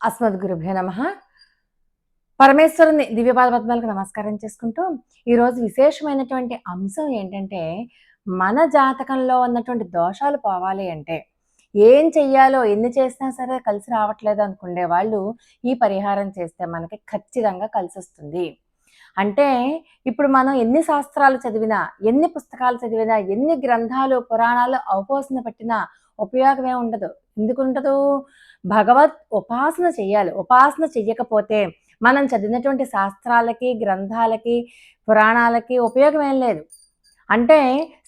అస్మద్గురుభ్యో నమ. పరమేశ్వరుని దివ్యపాద పద్మాలకు నమస్కారం చేసుకుంటూ ఈరోజు విశేషమైనటువంటి అంశం ఏంటంటే మన జాతకంలో ఉన్నటువంటి దోషాలు పోవాలి అంటే ఏం చెయ్యాలో ఎన్ని చేసినా సరే కలిసి రావట్లేదు అనుకునే వాళ్ళు ఈ పరిహారం చేస్తే మనకి ఖచ్చితంగా కలిసి వస్తుంది. అంటే ఇప్పుడు మనం ఎన్ని శాస్త్రాలు చదివినా ఎన్ని పుస్తకాలు చదివినా ఎన్ని గ్రంథాలు పురాణాలు అవపోసన పట్టినా ఉపయోగమే ఉండదు. ఎందుకు ఉండదు భగవత్ ఉపాసన చెయ్యాలి ఉపాసన చెయ్యకపోతే మనం చదివినటువంటి శాస్త్రాలకి గ్రంథాలకి పురాణాలకి ఉపయోగం ఏం లేదు. అంటే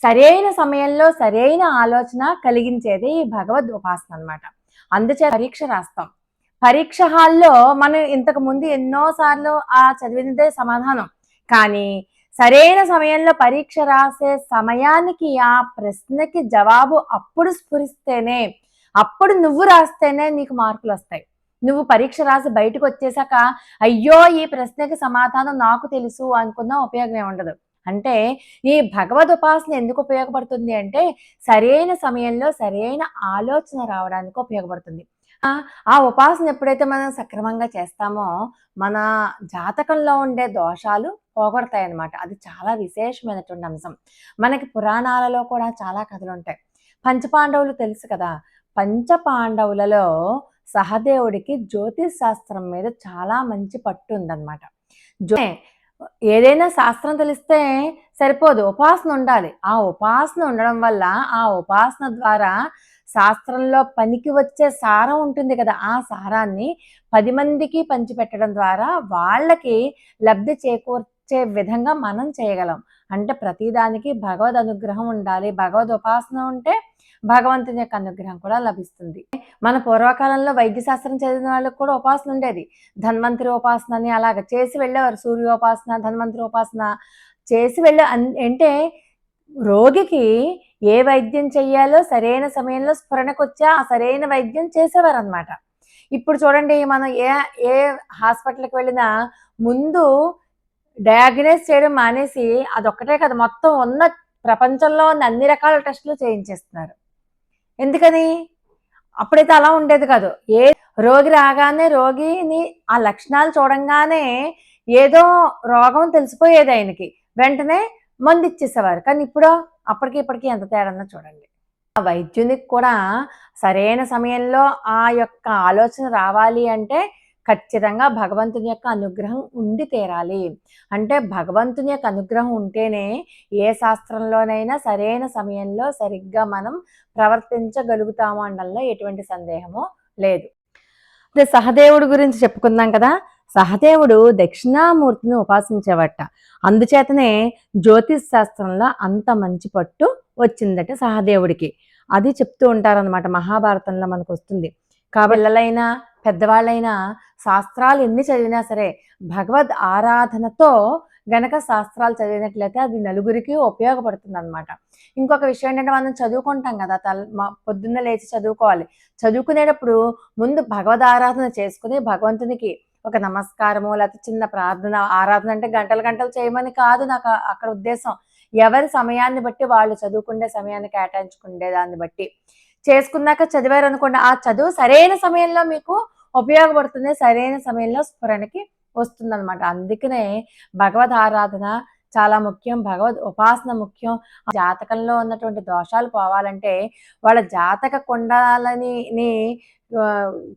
సరైన సమయంలో సరైన ఆలోచన కలిగించేది ఈ భగవద్ ఉపాసన అనమాట అందుచే పరీక్ష రాస్తాం. పరీక్ష హాల్లో మనం ఇంతకు ముందు ఎన్నోసార్లు ఆ చదివినదే సమాధానం. కానీ సరైన సమయంలో పరీక్ష రాసే సమయానికి ఆ ప్రశ్నకి జవాబు అప్పుడు స్ఫురిస్తేనే అప్పుడు నువ్వు రాస్తేనే నీకు మార్కులు వస్తాయి. నువ్వు పరీక్ష రాసి బయటకు వచ్చేసాక అయ్యో ఈ ప్రశ్నకి సమాధానం నాకు తెలుసు అనుకున్న ఉపయోగం ఉండదు అంటే ఈ భగవద్ ఉపాసన ఎందుకు ఉపయోగపడుతుంది అంటే సరైన సమయంలో సరైన ఆలోచన రావడానికి ఉపయోగపడుతుంది. ఆ ఉపాసన ఎప్పుడైతే మనం సక్రమంగా చేస్తామో మన జాతకంలో ఉండే దోషాలు పోగొడతాయి అన్నమాట అది చాలా విశేషమైనటువంటి అంశం. మనకి పురాణాలలో కూడా చాలా కథలు ఉంటాయి. పంచపాండవులు తెలుసు కదా? పంచపాండవులలో సహదేవుడికి జ్యోతిష్ శాస్త్రం మీద చాలా మంచి పట్టు ఉందన్నమాట. జ్యో ఏదైనా శాస్త్రం తెలిస్తే సరిపోదు. ఉపాసన ఉండాలి. ఆ ఉపాసన ఉండడం వల్ల ఆ ఉపాసన ద్వారా శాస్త్రంలో పనికి వచ్చే సారం ఉంటుంది కదా ఆ సారాన్ని పది మందికి పంచిపెట్టడం ద్వారా వాళ్ళకి లబ్ధి చేకూర్చే విధంగా మనం చేయగలం. అంటే ప్రతిదానికి భగవద్ అనుగ్రహం ఉండాలి భగవద్ ఉపాసన ఉంటే భగవంతుని యొక్క అనుగ్రహం కూడా లభిస్తుంది. మన పూర్వకాలంలో వైద్య శాస్త్రం చదివిన వాళ్ళకి కూడా ఉపాసన ఉండేది. ధన్వంతరి ఉపాసన అని అలాగ చేసి వెళ్ళేవారు. సూర్యోపాసన ధన్వంతరి ఉపాసన చేసి వెళ్ళే అంటే రోగికి ఏ వైద్యం చెయ్యాలో సరైన సమయంలో స్ఫురణకు ఆ సరైన వైద్యం చేసేవారనమాట ఇప్పుడు చూడండి మనం ఏ ఏ హాస్పిటల్కి వెళ్ళినా ముందు డయాగ్నైజ్ చేయడం మానేసి అదొక్కటే కదా మొత్తం ఉన్న ప్రపంచంలో ఉన్న అన్ని రకాల టెస్టులు చేయించేస్తున్నారు. ఎందుకని? అప్పుడైతే అలా ఉండేది కాదు. ఏ రోగి రాగానే రోగిని ఆ లక్షణాలు చూడంగానే ఏదో రోగం తెలిసిపోయేది ఆయనకి. వెంటనే మందు ఇచ్చేసేవారు కానీ ఇప్పుడు అప్పటికి ఇప్పటికి ఎంత తేడా చూడండి. ఆ వైద్యునికి కూడా సరైన సమయంలో ఆ యొక్క ఆలోచన రావాలి అంటే ఖచ్చితంగా భగవంతుని యొక్క అనుగ్రహం ఉండి తీరాలి. అంటే భగవంతుని యొక్క అనుగ్రహం ఉంటేనే ఏ శాస్త్రంలోనైనా సరైన సమయంలో సరిగ్గా మనం ప్రవర్తించగలుగుతాము అనడంలో ఎటువంటి సందేహము లేదు. అదే సహదేవుడు గురించి చెప్పుకుందాం కదా. సహదేవుడు దక్షిణామూర్తిని ఉపాసించేవట. అందుచేతనే జ్యోతిష్ శాస్త్రంలో అంత మంచి పట్టు వచ్చిందట సహదేవుడికి. అది చెప్తూ ఉంటారనమాట మహాభారతంలో మనకు వస్తుంది. కాబిల్లలైనా పెద్దవాళ్ళైనా శాస్త్రాలు ఎన్ని చదివినా సరే భగవద్ ఆరాధనతో గనక శాస్త్రాలు చదివినట్లయితే అది నలుగురికి ఉపయోగపడుతుంది అనమాట ఇంకొక విషయం ఏంటంటే మనం చదువుకుంటాం కదా తల పొద్దున్న లేచి చదువుకోవాలి. చదువుకునేటప్పుడు ముందు భగవద్ ఆరాధన చేసుకుని భగవంతునికి ఒక నమస్కారము లేకపోతే చిన్న ప్రార్థన ఆరాధన అంటే గంటలు గంటలు చేయమని కాదు నాకు అక్కడ ఉద్దేశం. ఎవరి సమయాన్ని బట్టి వాళ్ళు చదువుకునే సమయాన్ని కేటాయించుకునే దాన్ని బట్టి. చేసుకున్నాక చదివారు అనుకోండి ఆ చదువు సరైన సమయంలో మీకు ఉపయోగపడుతుంది సరైన సమయంలో స్ఫురణకి వస్తుందన్నమాట. అందుకనే భగవద్ ఆరాధన చాలా ముఖ్యం. భగవద్ ఉపాసన ముఖ్యం. జాతకంలో ఉన్నటువంటి దోషాలు పోవాలంటే వాళ్ళ జాతక కుండాలని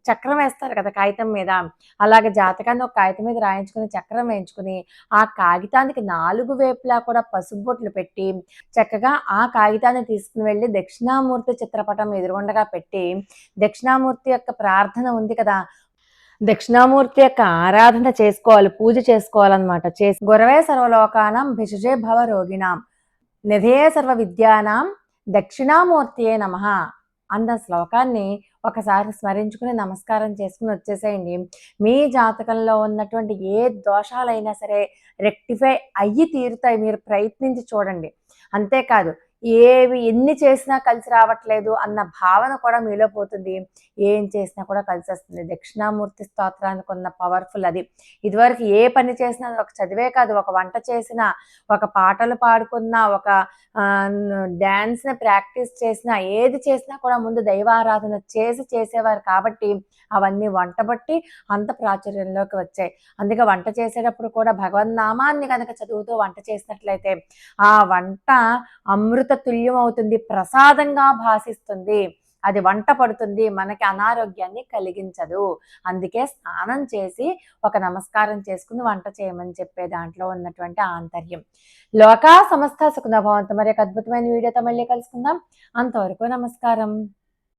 చక్రం వేస్తారు కదా కాగితం మీద. అలాగే జాతకాన్ని ఒక కాగితం మీద రాయించుకుని చక్రం వేయించుకుని ఆ కాగితానికి నాలుగు వేపులా కూడా పసుపు బొట్లు పెట్టి చక్కగా ఆ కాగితాన్ని తీసుకుని వెళ్ళి దక్షిణామూర్తి చిత్రపటం ఎదురుగుండగా పెట్టి దక్షిణామూర్తి యొక్క ప్రార్థన ఉంది కదా. దక్షిణామూర్తి యొక్క ఆరాధన చేసుకోవాలి పూజ చేసుకోవాలన్నమాట. చేసి గురవే సర్వలోకానం భిషజే భవ రోగిణాం. నిధే సర్వ విద్యానాం దక్షిణామూర్తియే నమ. అన్న శ్లోకాన్ని ఒకసారి స్మరించుకుని నమస్కారం చేసుకుని వచ్చేసేయండి. మీ జాతకంలో ఉన్నటువంటి ఏ దోషాలైనా సరే రెక్టిఫై అయ్యి తీరుతాయి. మీరు ప్రయత్నించి చూడండి. అంతేకాదు ఏవి ఎన్ని చేసినా కలిసి రావట్లేదు అన్న భావన కూడా మీలో పోతుంది. ఏం చేసినా కూడా కలిసి వస్తుంది. దక్షిణామూర్తి స్తోత్రానికి ఉన్న పవర్ఫుల్ అది. ఇదివరకు ఏ పని చేసినా ఒక చదివే కాదు. ఒక వంట చేసినా ఒక పాటలు పాడుకున్నా ఒక డ్యాన్స్ని ప్రాక్టీస్ చేసినా ఏది చేసినా కూడా ముందు దైవారాధన చేసి చేసేవారు కాబట్టి అవన్నీ వంట బట్టి అంత ప్రాచుర్యంలోకి వచ్చాయి. అందుకే వంట చేసేటప్పుడు కూడా భగవన్నామాన్ని కనుక చదువుతూ వంట చేసినట్లయితే ఆ వంట అమృత తుల్యం అవుతుంది ప్రసాదంగా భాషిస్తుంది అది వంట పడుతుంది మనకి అనారోగ్యాన్ని కలిగించదు. అందుకే స్నానం చేసి ఒక నమస్కారం చేసుకుని వంట చేయమని చెప్పే దాంట్లో ఉన్నటువంటి ఆంతర్యం. లోకా సమస్త సుఖనభావంతో మరి ఒక అద్భుతమైన వీడియోతో మళ్ళీ కలుసుకుందాం. అంతవరకు నమస్కారం.